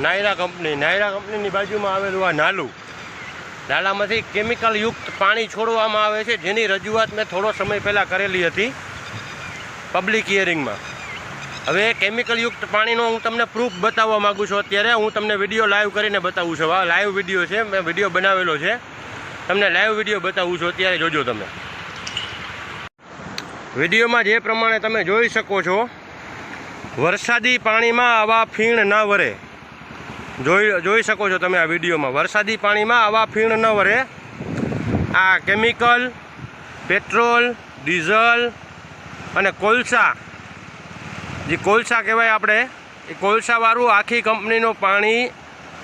Naira company, Naira કંપનીની બાજુમાં આવેલું આ નાલું. નાલામાંથી કેમિકલયુક્ત પાણી છોડવામાં આવે છે, જેની રજૂઆત મેં થોડો સમય પહેલાં કરેલી હતી પબ્લિક હિયરિંગમાં. હવે કેમિકલયુક્ત પાણીનો હું તમને પ્રૂફ બતાવવા માગું છું અત્યારે. હું તમને વીડિયો લાઈવ કરીને બતાવું છું. આ લાઈવ વીડિયો છે, મેં વીડિયો બનાવેલો છે. તમને લાઈવ વીડિયો બતાવું છું. અત્યારે જોજો તમે. વિડીયોમાં જે પ્રમાણે તમે જોઈ શકો છો, વરસાદી પાણીમાં આવા ફીણ ના વરે. જોઈ જોઈ શકો છો તમે આ વિડીયોમાં. વરસાદી પાણીમાં આવા ફીણ ન વરે. આ કેમિકલ, પેટ્રોલ, ડીઝલ અને કોલસા. જે કોલસા કહેવાય આપણે, એ કોલસાવાળું આખી કંપનીનું પાણી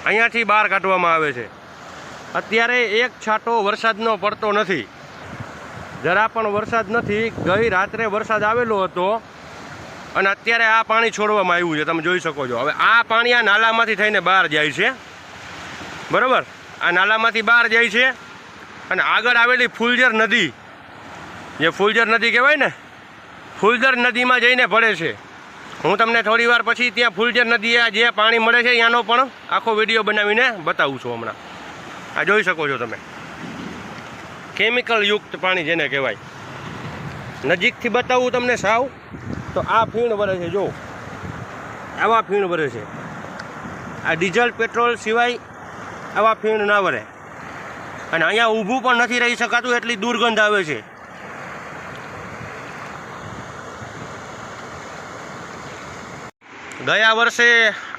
અહીંયાથી બહાર કાઢવામાં આવે છે. અત્યારે એક છાંટો વરસાદનો પડતો નથી. જરા પણ વરસાદ નથી. ગઈ રાત્રે વરસાદ આવેલો હતો. અને અત્યારે આ પાણી છોડવામાં આવ્યું છે, તમે જોઈ શકો છો. હવે આ પાણી આ નાલામાંથી થઈને બહાર જાય છે. બરાબર? આ નાલામાંથી બહાર જાય છે અને આગળ આવેલી ફૂલજર નદી, જે ફૂલજર નદી કહેવાય ને ફૂલજર નદીમાં જઈને ભળે છે. હું તમને થોડી વાર પછી ત્યાં ફૂલજર નદીએ જે પાણી મળે છે ત્યાંનો પણ આખો વીડિયો બનાવીને બતાવું છું હમણાં. આ જોઈ શકો છો તમે. કેમિકલયુક્ત પાણી જેને કહેવાય. નજીકથી બતાવું તમને સાવ. તો આ ફીણ વરે છે જો આવા ફીણ વરે છે. આ ડીઝલ, પેટ્રોલ સિવાય આવા ફીણ ના વરે. અને અહીંયા ઊભું પણ નથી રહી શકાતું, એટલી દુર્ગંધ આવે છે. ગયા વર્ષે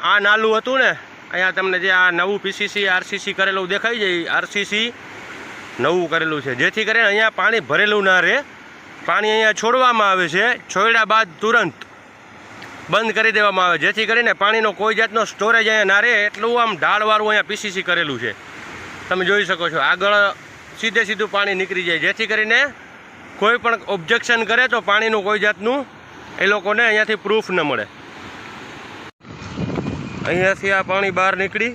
આ નાલું હતું ને, અહીંયા તમને જે આ નવું પીસીસી આરસીસી કરેલું દેખાઈ જાય આરસીસી નવું કરેલું છે. જેથી કરીને અહીંયા પાણી ભરેલું ના રહે. પાણી અહીંયા છોડવામાં આવે છે. છોડ્યા બાદ તુરંત બંધ કરી દેવામાં આવે જેથી કરીને પાણીનો કોઈ જાતનો સ્ટોરેજ અહીંયા ના રહે. એટલું આમ ઢાળવાળું અહીંયા પીસીસી કરેલું છે. તમે જોઈ શકો છો. આગળ સીધે સીધું પાણી નીકળી જાય. જેથી કરીને કોઈ પણ ઓબ્જેક્શન કરે તો પાણીનું કોઈ જાતનું એ લોકોને અહીંયાથી પ્રૂફ ન મળે. અહીંયાથી આ પાણી બહાર નીકળી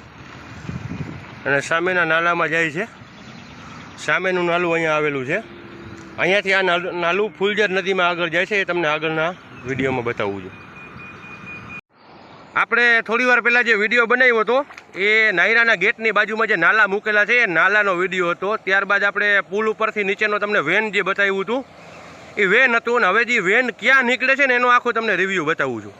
અને સામેના નાલામાં જાય છે. સામેનું નાલું અહીંયા આવેલું છે. અહીંયાથી આ નાલું ફૂલજર નદીમાં આગળ જાય છે એ તમને આગળના વિડીયોમાં બતાવવું છું. આપણે થોડી વાર પહેલાં જે વીડિયો બનાવ્યો હતો, એ નાયરાના ગેટની બાજુમાં જે નાલા મૂકેલા છે, એ નાલાનો વીડિયો હતો. ત્યારબાદ આપણે પુલ ઉપરથી નીચેનો તમને વેન જે બતાવ્યું હતું, એ વેન હતું અને હવે જે વેન ક્યાં નીકળે છે ને એનો આખો તમને રિવ્યૂ બતાવું છું.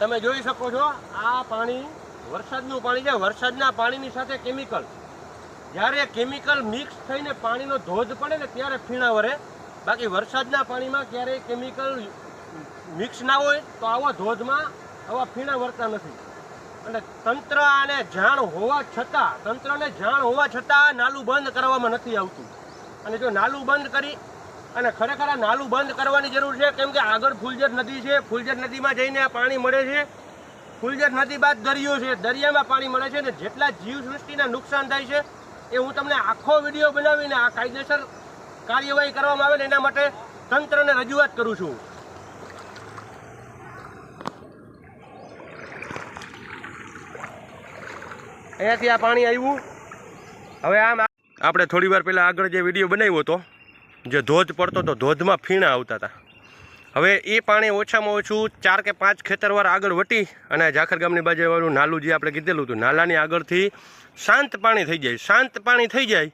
તમે જોઈ શકો છો, આ પાણી વરસાદનું પાણી છે. વરસાદના પાણીની સાથે કેમિકલ જ્યારે કેમિકલ મિક્સ થઈને પાણીનો ધોધ પડે ને ત્યારે ફીણા વરે. બાકી વરસાદના પાણીમાં ક્યારેય કેમિકલ મિક્સ ના હોય તો આવા ધોધમાં, આવા ફીણા વરતા નથી. અને તંત્ર અને જાણ હોવા છતાં, તંત્રને જાણ હોવા છતાં નાલું બંધ કરવામાં નથી આવતું. અને જો નાલું બંધ કરી અને ખરેખર આ નાલું બંધ કરવાની જરૂર છે. કેમ કે આગળ ફુલજર નદી છે. ફુલજર નદીમાં જઈને આ પાણી મળે છે. ફુલજર નદી બાદ દરિયો છે. દરિયામાં પાણી મળે છે અને જેટલા જીવસૃષ્ટિના નુકસાન થાય છે એ હું તમને આખો વીડિયો બનાવીને આ કાયદેસર કાર્યવાહી કરવામાં આવે ને એના માટે તંત્રને રજૂઆત કરું છું. અહીંયાથી આ પાણી આવ્યું. હવે આમ આપણે થોડી વાર પહેલાં આગળ જે વીડિયો બનાવ્યો હતો જે ધોધ પડતો તો ધોધમાં ફીણા આવતા હતા. હવે એ પાણી ઓછામાં ઓછું ચાર કે પાંચ ખેતરવાર આગળ વટી અને ઝાખર ગામની બાજુવાળું નાલું જે આપણે કીધેલું હતું, નાલાની આગળથી શાંત પાણી થઈ જાય, શાંત પાણી થઈ જાય.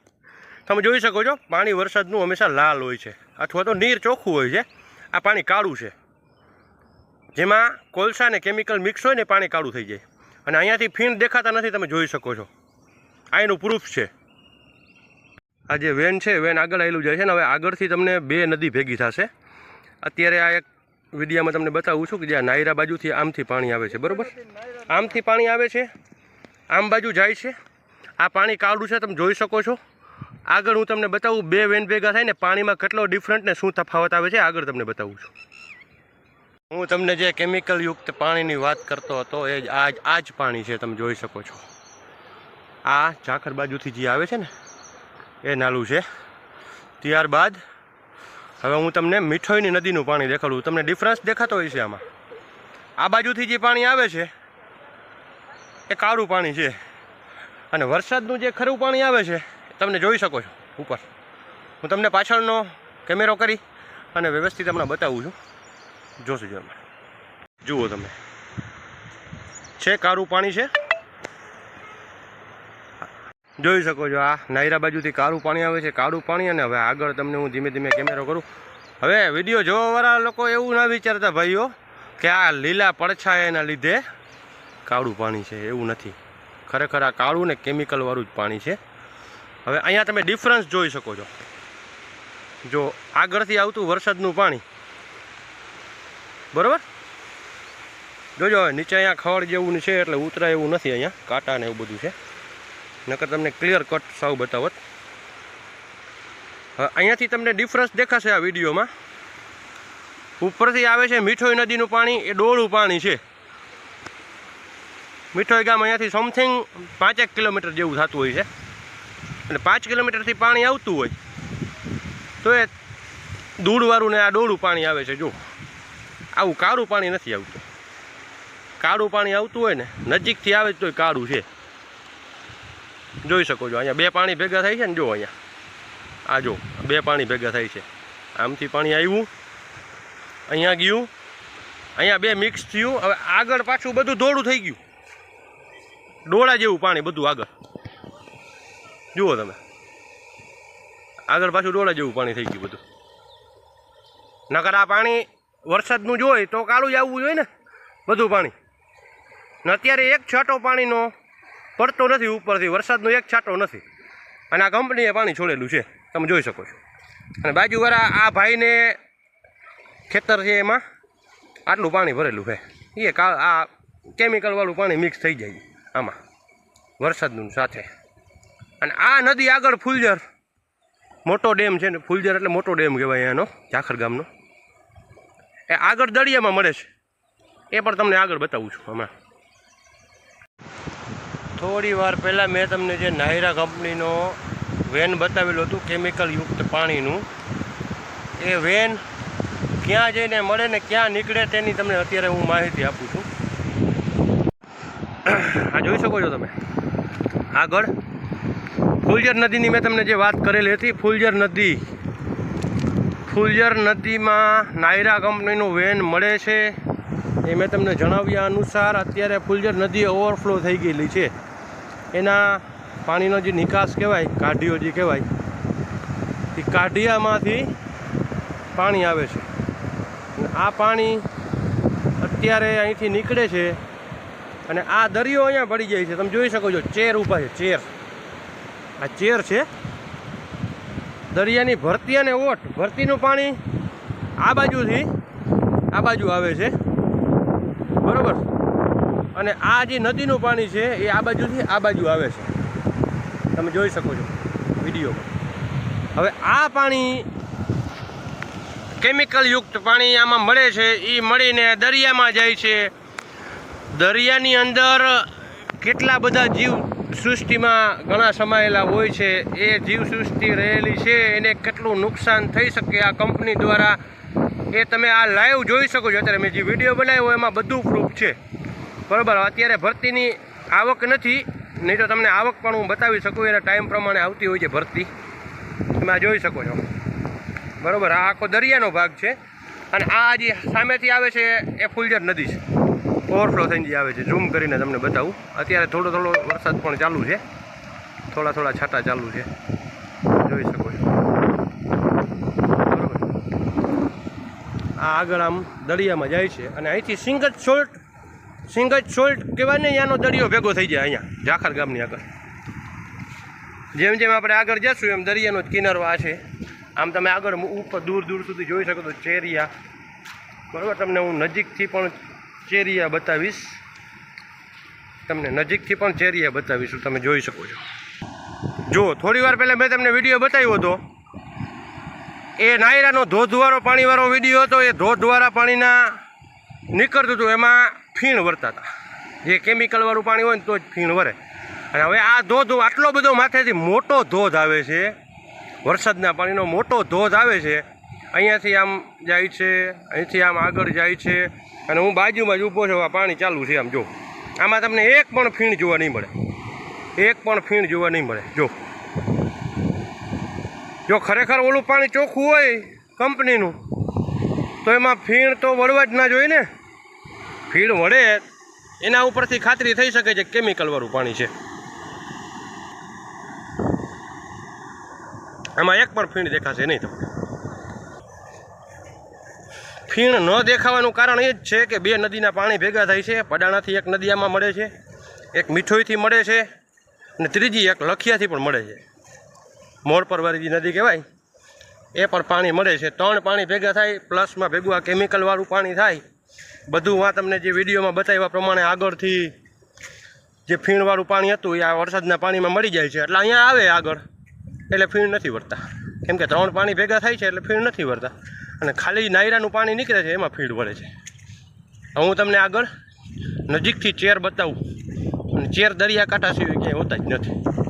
તમે જોઈ શકો છો, પાણી વરસાદનું હંમેશા લાલ હોય છે, અથવા તો નીર ચોખ્ખું હોય છે. આ પાણી કાળું છે. જેમાં કોલસા ને કેમિકલ મિક્સ હોય ને પાણી કાળું થઈ જાય. અને અહીંયાથી ફીણ દેખાતા નથી, તમે જોઈ શકો છો. આ એનું પ્રૂફ છે. આ જે વેન છે વેન આગળ આવેલું જાય છે ને, હવે આગળથી તમને બે નદી ભેગી થશે. અત્યારે આ એક વિડીયામાં તમને બતાવું છું કે જે નાયરા બાજુથી આમથી પાણી આવે છે, બરાબર? આમથી પાણી આવે છે, આમ બાજુ જાય છે. આ પાણી કાળું છે, તમે જોઈ શકો છો. આગળ હું તમને બતાવું બે વેન ભેગા થાય ને, પાણીમાં કેટલો ડિફરન્ટ ને શું તફાવત આવે છે આગળ તમને બતાવું છું. હું તમને જે કેમિકલયુક્ત પાણીની વાત કરતો હતો, એ જ આ આ જ પાણી છે, તમે જોઈ શકો છો. આ ઝાખર બાજુથી જે આવે છે ને એ નાલું છે. ત્યારબાદ હવે હું તમને મીઠોઈની નદીનું પાણી દેખાડું. તમને ડિફરન્સ દેખાતો હોય છે આમાં. આ બાજુથી જે પાણી આવે છે, એ કાળું પાણી છે. અને વરસાદનું જે ખરું પાણી આવે છે તમને જોઈ શકો છો ઉપર. હું તમને પાછળનો કેમેરો કરી અને વ્યવસ્થિત હમણાં બતાવું છું. જોશું જો જુઓ તમે. છે કાળું પાણી છે. જોઈ શકો છો આ નાયરા બાજુથી કાળું પાણી આવે છે, કાળું પાણી અને હવે આગળ તમને હું ધીમે ધીમે કેમેરો કરું. હવે વીડિયો જોવાવાળા લોકો એવું ના વિચારતા ભાઈઓ કે આ લીલા પડછાયાના લીધે કાળું પાણી છે, એવું નથી. ખરેખર આ કાળું ને કેમિકલવાળું જ પાણી છે. હવે અહીંયા તમે ડિફરન્સ જોઈ શકો છો. જો આગળથી આવતું વરસાદનું પાણી. બરાબર? જોજો નીચે અહીંયા ખડ જેવું છે એટલે ઉતરાય એવું નથી અહીંયા, કાંટા ને એવું બધું છે. નકર તમને ક્લિયર કટ સાવ બતાવત. અહીંયાથી તમને ડિફરન્સ દેખાશે આ વિડીયોમાં. ઉપરથી આવે છે મીઠોઈ નદીનું પાણી, એ ડોળું પાણી છે. મીઠોઈ ગામ અહીંયાથી સમથિંગ પાંચેક કિલોમીટર જેવું થતું હોય છે. અને પાંચ કિલોમીટરથી પાણી આવતું હોય, તો એ દૂધવાળું ને આ ડોળું પાણી આવે છે જો આવું કાળું પાણી નથી આવતું. કાળું પાણી આવતું હોય ને, નજીકથી આવે તોય કાળું છે. જોઈ શકો છો. અહીંયા બે પાણી ભેગા થાય છે ને જો અહીંયા. આ જો, બે પાણી ભેગા થાય છે. આમથી પાણી આવ્યું, અહીંયા ગયું, અહીંયા બે મિક્સ થયું. હવે આગળ પાછું બધું ધોળું થઈ ગયું. ડોળા જેવું પાણી બધું આગળ. જુઓ તમે. આગળ પાછું ડોળા જેવું પાણી થઈ ગયું બધું. નકર આ પાણી વરસાદનું જોઈ તો કાળું જ આવવું જોઈએ ને, બધું પાણી. અત્યારે એક છાંટો પાણીનો પડતો નથી, ઉપરથી વરસાદનો એક છાંટો નથી. અને આ કંપનીએ પાણી છોડેલું છે, તમે જોઈ શકો છો. અને બાજુવાળા આ ભાઈને ખેતર છે એમાં, આટલું પાણી ભરેલું છે. એ કા આ કેમિકલવાળું પાણી મિક્સ થઈ જાય આમાં, વરસાદનું સાથે. અને આ નદી આગળ ફૂલજર મોટો ડેમ છે ને ફૂલજર એટલે મોટો ડેમ કહેવાય એનો ઝાખર ગામનો. એ આગળ દળિયામાં મળે છે. એ પણ તમને આગળ બતાવું છું હમણાં. થોડી વાર પહેલાં મેં તમને જે નાયરા કંપનીનો વેન બતાવેલું હતું કેમિકલયુક્ત પાણીનું. એ વેન ક્યાં જઈને મળે ને ક્યાં નીકળે તેની તમને અત્યારે હું માહિતી આપું છું. આ જોઈ શકો છો તમે? આગળ ફુલજર નદીની મેં તમને જે વાત કરેલી હતી, ફુલજર નદી. ફુલજર નદીમાં નાયરા કંપનીનું વેન મળે છે. એ મેં તમને જણાવ્યા અનુસાર અત્યારે ફુલજર નદી ઓવરફ્લો થઈ ગયેલી છે. એના પાણીનો જે નિકાસ કહેવાય, કાઢીઓ જે કહેવાય, એ કાઢિયામાંથી પાણી આવે છે. આ પાણી અત્યારે અહીંથી નીકળે છે અને આ દરિયો અહીંયા પડી જાય છે. તમે જોઈ શકો છો, ચેર ઊભા છે, ચેર. આ ચેર છે. દરિયાની ભરતી અને ઓટ, ભરતીનું પાણી આ બાજુથી આ બાજુ આવે છે. બરોબર? અને આ જે નદીનું પાણી છે, એ આ બાજુથી આ બાજુ આવે છે. તમે જોઈ શકો છો વિડીયોમાં. હવે આ પાણી કેમિકલયુક્ત પાણી આમાં મળે છે એ મળીને દરિયામાં જાય છે. દરિયાની અંદર કેટલા બધા જીવ સૃષ્ટિમાં ઘણા સમાયેલા હોય છે, એ જીવ સૃષ્ટિ રહેલી છે, એને કેટલું નુકસાન થઈ શકે આ કંપની દ્વારા, એ તમે આ લાઈવ જોઈ શકો છો. અત્યારે મેં જે વીડિયો બનાવ્યો, એમાં બધું પ્રૂફ છે. બરાબર, અત્યારે ભરતીની આવક નથી, નહીં તો તમને આવક પણ હું બતાવી શકું, એના ટાઈમ પ્રમાણે આવતી હોય છે ભરતી. તમે આ જોઈ શકો છો. બરાબર, આ આખો દરિયાનો ભાગ છે. અને આ જે સામેથી આવે છે, એ ફુલજર નદી છે. ઓવરફ્લો થઈને જે આવે છે. ઝૂમ કરીને તમને બતાવું. અત્યારે થોડો થોડો વરસાદ પણ ચાલુ છે. થોડા થોડા છાંટા ચાલુ છે. જોઈ શકો છો. બરાબર. આ આગળ આમ દરિયામાં જાય છે. અને અહીંથી સિંગલ સોલ્ટ સિંગજ સોલ્ટ કહેવાય ને ત્યાંનો દરિયો ભેગો થઈ જાય અહીંયા, જાખર ગામની આગળ. જેમ જેમ આપણે આગળ જશું, એમ દરિયાનો જ કિનારો આ છે. આમ તમે આગળ ઉપર દૂર દૂર સુધી જોઈ શકો તો ચેરિયા. બરાબર, તમને હું નજીકથી પણ ચેરિયા બતાવીશ. તમને નજીકથી પણ ચેરિયા બતાવીશું તમે જોઈ શકો છો. જો, થોડી વાર પહેલાં મેં તમને વીડિયો બતાવ્યો હતો. એ નાયરાનો ધોધવાળો પાણીવાળો વીડિયો હતો, એ ધોધવાળા પાણીના નીકળતું હતું. એમાં ફીણ વરતા હતા. જે કેમિકલવાળું પાણી હોય ને તો જ ફીણ વરે. અને હવે આ ધોધ આટલો બધો માથેથી મોટો ધોધ આવે છે. વરસાદના પાણીનો મોટો ધોધ આવે છે. અહીંયાથી આમ જાય છે, અહીંથી આમ આગળ જાય છે. અને હું બાજુમાં જ ઊભો છું આ પાણી ચાલુ છે આમ જો. આમાં તમને એક પણ ફીણ જોવા નહીં મળે. એક પણ ફીણ જોવા નહીં મળે. જો. જો ખરેખર ઓલું પાણી ચોખ્ખું હોય કંપનીનું, તો એમાં ફીણ તો વળવા જ ના જોઈએ ને. ફીણ વળે, એના ઉપરથી ખાતરી થઈ શકે છે કેમિકલવાળું પાણી છે. આમાં એક પણ ફીણ દેખાશે નહીં તમને ફીણ ન દેખાવાનું કારણ એ જ છે કે બે નદીના પાણી ભેગા થાય છે, પડાણાથી એક નદીયામાં મળે છે, એક મીઠોઈથી મળે છે, અને ત્રીજી એક લખિયાથી પણ મળે છે. મોડ પરવારી નદી કહેવાય, એ પણ પાણી મળે છે. ત્રણ પાણી ભેગા થાય, પ્લસમાં ભેગું આ કેમિકલવાળું પાણી થાય બધું આ તમને જે વિડીયોમાં બતાવ્યા પ્રમાણે આગળથી જે ફીણવાળું પાણી હતું એ આ વરસાદના પાણીમાં મળી જાય છે. એટલે અહીંયા આવે આગળ. એટલે ફીણ નથી વળતા. કેમ કે ત્રણ પાણી ભેગા થાય છે એટલે ફીણ નથી વળતા. અને ખાલી નાયરાનું પાણી નીકળે છે એમાં ફીણ વળે છે. હું તમને આગળ નજીકથી ચેર બતાવું. અને ચેર દરિયા કાંઠા સિવાય ક્યાંય હોતા જ નથી.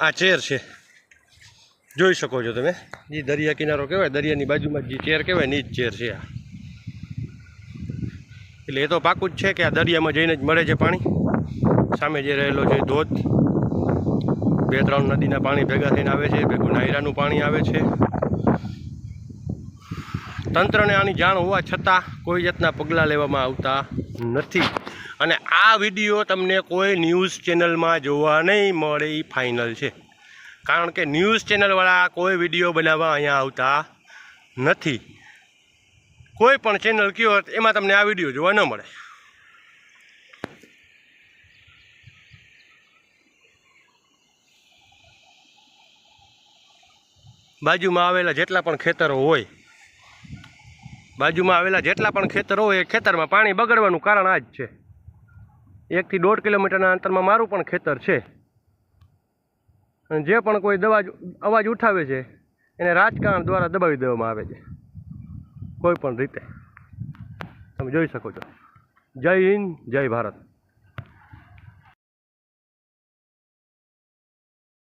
આ ચેર છે. જોઈ શકો છો તમે. જે દરિયા કિનારો કહેવાય, દરિયાની બાજુમાં જે ચેર કહેવાયની જ ચેર છે આ. એટલે એ તો પાકું જ છે કે આ દરિયામાં જઈને જ મળે છે પાણી. સામે જે રહેલો છે ધોધ. બે ત્રણ નદીના પાણી ભેગા થઈને આવે છે, ભેગું નાયરાનું પાણી આવે છે. તંત્રને આની જાણ હોવા છતાં કોઈ જાતના પગલાં લેવામાં આવતા નથી. અને આ વીડિયો તમને કોઈ ન્યૂઝ ચેનલમાં જોવા નહીં મળે એ ફાઇનલ છે. કારણ કે ન્યૂઝ ચેનલવાળા કોઈ વીડિયો બનાવવા અહીંયા આવતા નથી. કોઈ પણ ચેનલ કયો એમાં તમને આ વીડિયો જોવા ન મળે. બાજુમાં આવેલા જેટલા પણ ખેતરો હોય, બાજુમાં આવેલા જેટલા પણ ખેતરો હોય એ ખેતરમાં પાણી બગડવાનું કારણ આ જ છે. એકથી દોઢ કિલોમીટરના અંતરમાં મારું પણ ખેતર છે. અને જે પણ કોઈ દવા અવાજ ઉઠાવે છે, એને રાજકારણ દ્વારા દબાવી દેવામાં આવે છે. કોઈ પણ રીતે. તમે જોઈ શકો છો. જય હિન્દ, જય ભારત.